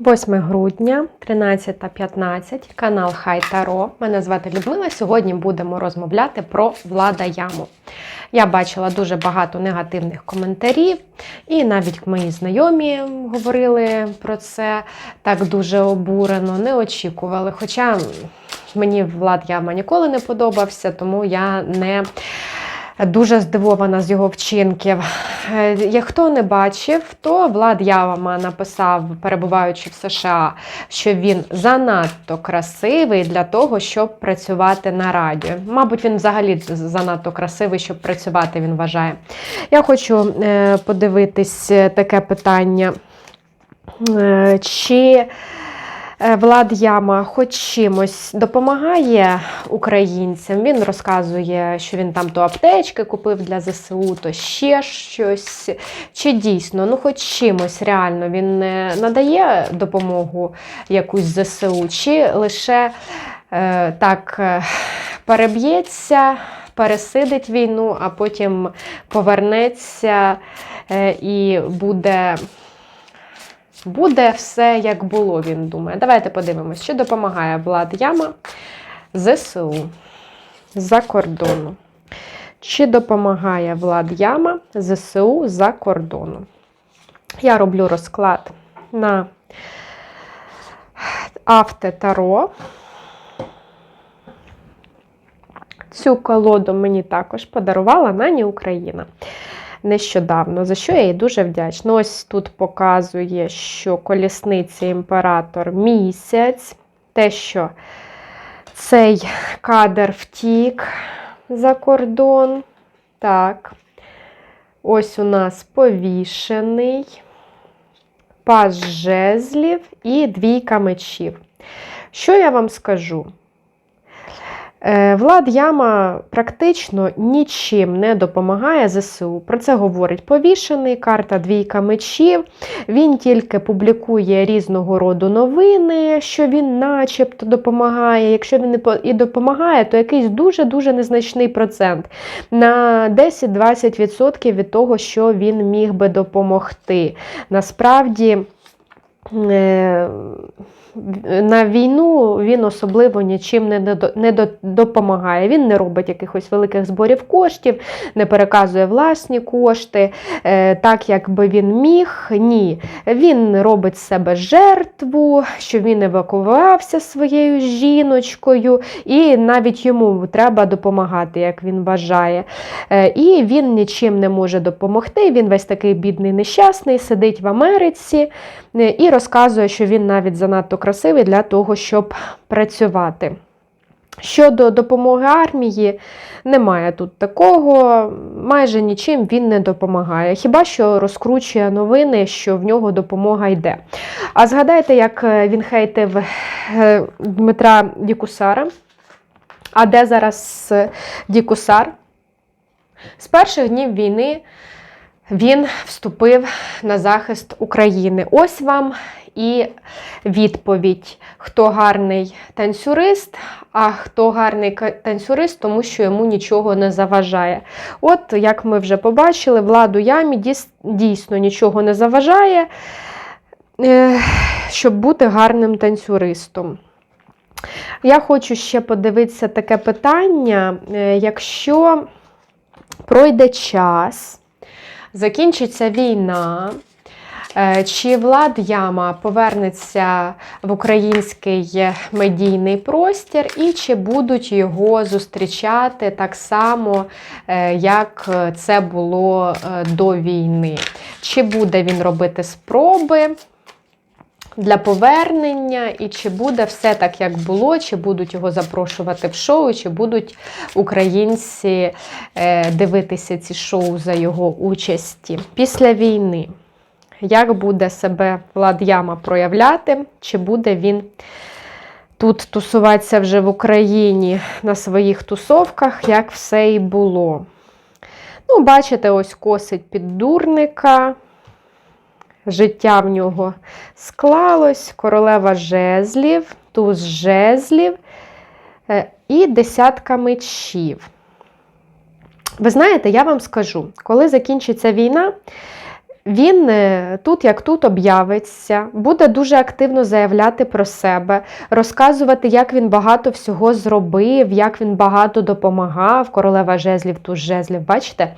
8 грудня, 13.15, канал Хай Таро. Мене звати Людмила. Сьогодні будемо розмовляти про Влада Яму. Я бачила дуже багато негативних коментарів, і навіть мої знайомі говорили про це так дуже обурено, не очікували. Хоча мені Влад Яма ніколи не подобався, тому я не дуже здивована з його вчинків. Е, Як хто не бачив, то Влад Явама написав, перебуваючи в США, що він занадто красивий для того, щоб працювати на радіо. Мабуть, він взагалі занадто красивий, щоб працювати, він вважає. Я хочу е, подивитись е, таке питання. Чи Влад Яма хоч чимось допомагає українцям. Він розказує, що він там то аптечки купив для ЗСУ, то ще щось. Чи дійсно, ну хоч чимось реально він е, надає допомогу якусь ЗСУ, чи лише е, так е, переб'ється, пересидить війну, а потім повернеться е, і буде. Буде все як було, він думає. Давайте подивимось, що допомагає Влад Яма ЗСУ за кордону. Чи допомагає Влад Яма ЗСУ за кордону? Я роблю розклад на Авте Таро. Цю колоду мені також подарувала Нані Україна нещодавно, за що я їй дуже вдячна. Ось тут показує, що колісниця імператор місяць, те, що цей кадр втік за кордон. Так. Ось у нас повішений, пас жезлів і двійка мечів. Що я вам скажу? Е, Влад Яма практично нічим не допомагає ЗСУ. Про це говорить повішений, карта двійка мечів. Він тільки публікує різного роду новини, що він начебто допомагає. Якщо він і допомагає, то якийсь дуже-дуже незначний процент на 10-20% від того, що він міг би допомогти. Насправді. Е, на війну він особливо нічим не, до- не до- допомагає. Він не робить якихось великих зборів коштів, не переказує власні кошти, е, так як би він міг. Ні. Він робить з себе жертву, що він евакуювався своєю жіночкою, і навіть йому треба допомагати, як він вважає. Е, І він нічим не може допомогти. Він весь такий бідний, нещасний, сидить в Америці і розказує, що він навіть занадто красивий для того, щоб працювати. Щодо допомоги армії, немає тут такого, майже нічим він не допомагає. Хіба що розкручує новини, що в нього допомога йде. А згадайте, як е, він хейтив е, Дмитра Дікусара. А де зараз е, Дікусар? З перших днів війни він вступив на захист України. Ось вам і відповідь, хто гарний танцюрист, а хто гарний танцюрист, тому що йому нічого не заважає. От, як ми вже побачили, владу ямі дійсно нічого не заважає, е, щоб бути гарним танцюристом. Я хочу ще подивитися таке питання. Е, Якщо пройде час, закінчиться війна, е, чи Влад Яма повернеться в український медійний простір, і чи будуть його зустрічати так само, е, як це було е, до війни? Чи буде він робити спроби? Для повернення, і чи буде все так, як було, чи будуть його запрошувати в шоу, чи будуть українці е, дивитися ці шоу за його участі після війни. Як буде себе Влад Яма проявляти, чи буде він тут тусуватися вже в Україні на своїх тусовках, як все і було? Ну, бачите, ось косить під дурника. Життя в нього склалось, королева жезлів, туз жезлів е, і десятка мечів. Ви знаєте, я вам скажу, коли закінчиться війна, Він е, тут, як тут, об'явиться, буде дуже активно заявляти про себе, розказувати, як він багато всього зробив, як він багато допомагав. Королева жезлів, туз жезлів, бачите?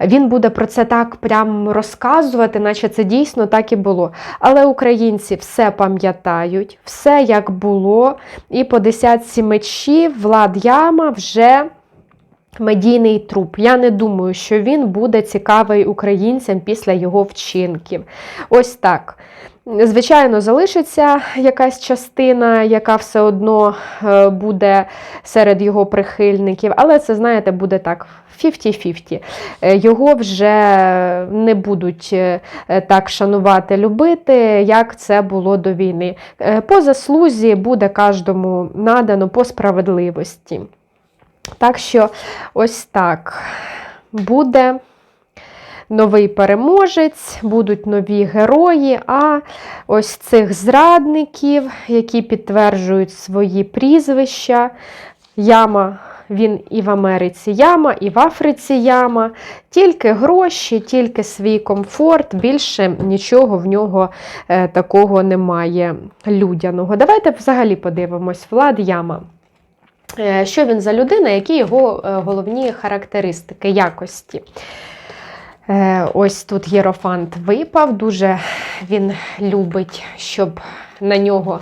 Він буде про це так прям розказувати, наче це дійсно так і було. Але українці все пам'ятають, все як було. І по десятці мечів Влад Яма вже медійний труп. Я не думаю, що він буде цікавий українцям після його вчинків. Ось так. Звичайно, залишиться якась частина, яка все одно е, буде серед його прихильників, але це, знаєте, буде так. 50-50. Е, Його вже не будуть е, так шанувати, любити, як це було до війни. По заслузі буде кожному надано по справедливості. Так що, ось так буде новий переможець, будуть нові герої, а ось цих зрадників, які підтверджують свої прізвища. Яма, він і в Америці яма, і в Африці яма. Тільки гроші, тільки свій комфорт, більше нічого в нього е, такого немає людяного. Давайте взагалі подивимось, Влад Яма. Що він за людина, які його е, головні характеристики, якості? Е, Ось тут Єрофант випав, дуже він любить, щоб на нього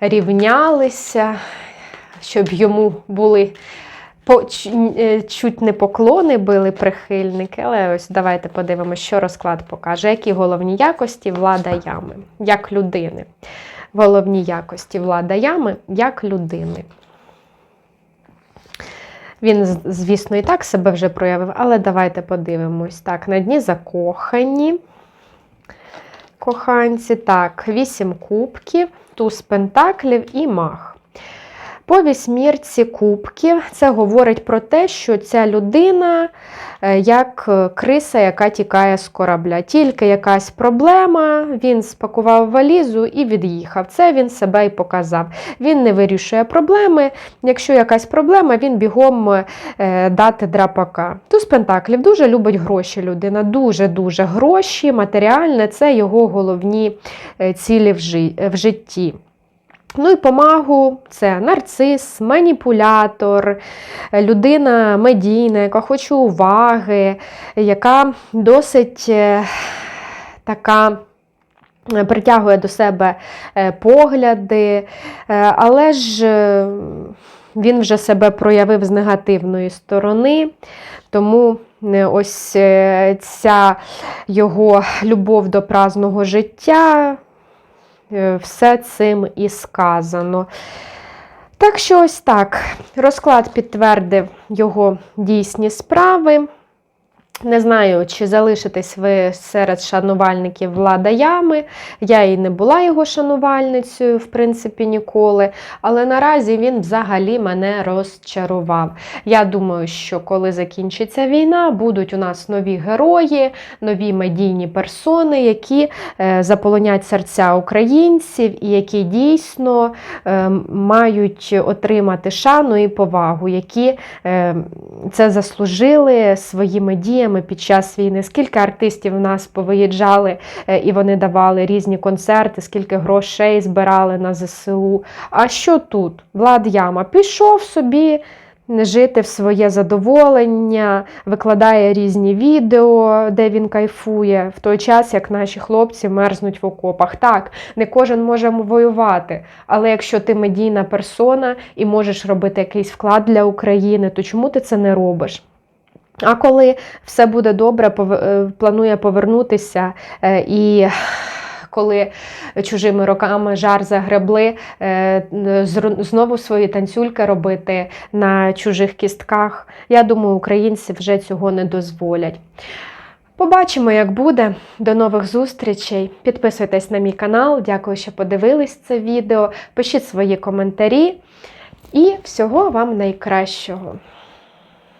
рівнялися, щоб йому були е, чуть не поклони били прихильники. Але ось давайте подивимося, що розклад покаже, які головні якості влада ями, як людини. Головні якості влада ями як людини. Він, звісно, і так себе вже проявив, але давайте подивимось. Так, на дні закохані. Коханці. Так, вісім кубків, туз пентаклів і мах. По вісьмірці кубків це говорить про те, що ця людина е, як е, криса, яка тікає з корабля. Тільки якась проблема, він спакував валізу і від'їхав. Це він себе і показав. Він не вирішує проблеми. Якщо якась проблема, він бігом е, дати драпака. Туз Пентаклів дуже любить гроші людина, дуже-дуже гроші, матеріальне це його головні цілі в житті. Ну і помагу це нарцис, маніпулятор, людина медійна, яка хоче уваги, яка досить е, така. е, Притягує до себе е, погляди, але ж він вже себе проявив з негативної сторони, тому ось ця його любов до праздного життя все цим і сказано. Так що ось так. Розклад підтвердив його дійсні справи. Не знаю, чи залишитесь ви серед шанувальників Влада Ями. Я і не була його шанувальницею, в принципі, ніколи. Але наразі він взагалі мене розчарував. Я думаю, що коли закінчиться війна, будуть у нас нові герої, нові медійні персони, які е, заполонять серця українців і які дійсно е, мають отримати шану і повагу, які е, це заслужили своїми діями під час війни. Скільки артистів в нас повиїжджали е, і вони давали різні концерти, скільки грошей збирали на ЗСУ. А що тут? Влад Яма пішов собі. Жити в своє задоволення, викладає різні відео, де він кайфує, в той час, як наші хлопці мерзнуть в окопах. Так, не кожен може воювати, але якщо ти медійна персона і можеш робити якийсь вклад для України, то чому ти це не робиш? А коли все буде добре, е, планує повернутися е, і. Коли чужими роками жар загребли, е, знову свої танцюльки робити на чужих кістках. Я думаю, українці вже цього не дозволять. Побачимо, як буде. До нових зустрічей. Підписуйтесь на мій канал. Дякую, що подивились це відео. Пишіть свої коментарі. І всього вам найкращого.